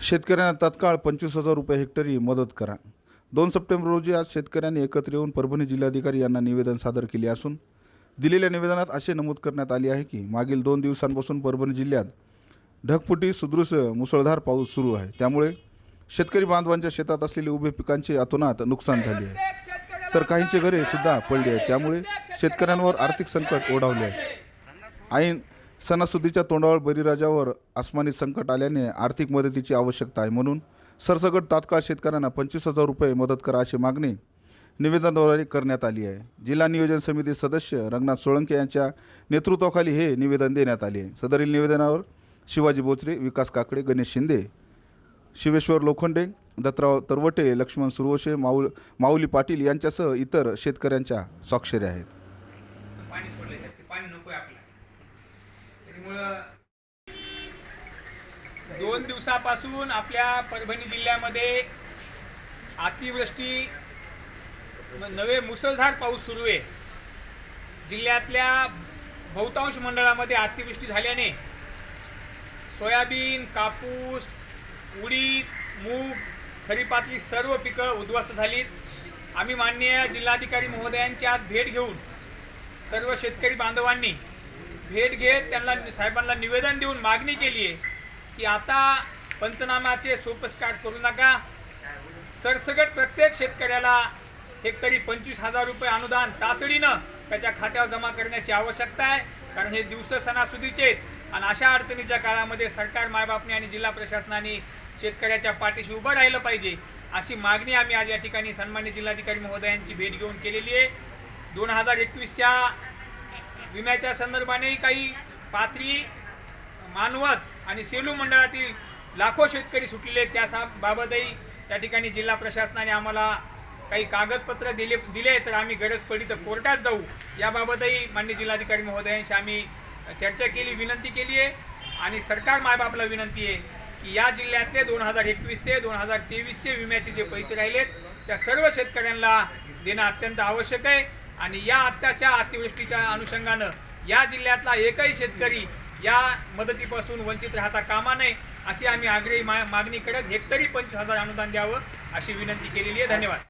शेतकऱ्यांना तत्काळ पंचवीस हजार रुपये हेक्टरी मदत करा. दोन सप्टेंबर रोजी आज शेतकऱ्यांनी एकत्र येऊन परभणी जिल्हाधिकारी यांना निवेदन सादर केले असून दिलेल्या निवेदनात असे नमूद करण्यात आले आहे की मागील दोन दिवसांपासून परभणी जिल्ह्यात ढगफुटी सुदृश मुसळधार पाऊस सुरू आहे. त्यामुळे शेतकरी बांधवांच्या शेतात असलेले उभे पिकांचे अतोनात नुकसान झाले आहे. तर काहींचे घरे सुद्धा पडली आहेत. त्यामुळे शेतकऱ्यांवर आर्थिक संकट ओढावले आहे. ऐन सणासुदीच्या तोंडावर बळीराजावर आसमानी संकट आल्याने आर्थिक मदतीची आवश्यकता आहे म्हणून सरसकट तात्काळ शेतकऱ्यांना पंचवीस हजार रुपये मदत करा अशी मागणी निवेदनाद्वारे करण्यात आली आहे. जिल्हा नियोजन समिती सदस्य रंगनाथ सोळंके यांच्या नेतृत्वाखाली हे निवेदन देण्यात आले आहे. सदरील निवेदनावर शिवाजी बोचरे विकास काकडे गणेश शिंदे शिवेश्वर लोखंडे दत्तराव तरवटे लक्ष्मण सुरवशे माऊल माऊली पाटील यांच्यासह इतर शेतकऱ्यांच्या स्वाक्षऱ्या आहेत. पाणी दोन दिवसापासून आपल्या परभणी जिल्ह्यामध्ये अतिवृष्टी नवे मुसळधार पाऊस सुरू आहे. जिल्ह्यातल्या बहुतांश मंडळामध्ये अतिवृष्टी झाल्याने सोयाबीन कापूस उडीद मूग खरीपातली सर्व पिकं उद्ध्वस्त झालीत. आम्ही माननीय जिल्हाधिकारी महोदयांची आज भेट घेऊन सर्व शेतकरी बांधवांनी भेट घेत त्यांना साहेबांना निवेदन देऊन मागणी केली आहे की आता पंचनामाचे सोपस्कार करू नका. सरसगट प्रत्येक शेतकऱ्याला हेक्टरी पंचवीस हजार रुपये अनुदान तातडीनं त्याच्या खात्यावर जमा करण्याची आवश्यकता आहे. कारण हे दिवस सणासुदीचे आहेत. आणि अशा अडचणीच्या काळामध्ये सरकार मायबापने आणि जिल्हा प्रशासनाने शेतकऱ्याच्या पाठीशी उभं राहिलं पाहिजे अशी मागणी आम्ही आज या ठिकाणी सन्मान्य जिल्हाधिकारी महोदयांची भेट घेऊन केलेली आहे. दोन हजार एकवीसच्या विम्याच्या संदर्भाने काही पात्री मानवत आणि सेलू मंडळातील लाखो शेतकरी सुटलेले आहेत. त्या सा- बाबतही त्या ठिकाणी जिल्हा प्रशासनाने आम्हाला काही कागदपत्र दिले दिले तर आम्ही गरज पडली तर कोर्टात जाऊ. याबाबतही मान्य जिल्हाधिकारी महोदयांशी आम्ही चर्चा केली विनंती केली आहे. आणि सरकार मायबापला विनंती आहे की या जिल्ह्यातले दोन हजार एकवीसचे दोन हजार तेवीसचे विम्याचे जे पैसे राहिलेत त्या सर्व शेतकऱ्यांना देणं अत्यंत आवश्यक आहे. आणि या आत्ताच्या अतिवृष्टीच्या अनुषंगानं या जिल्ह्यातला एकही शेतकरी या मदतीपासून वंचित राहता कामा नये अशी आम्ही आग्रही मा- मागणी करत हेक्टरी पंचवीस हजार अनुदान द्यावं अशी विनंती केलेली आहे. धन्यवाद.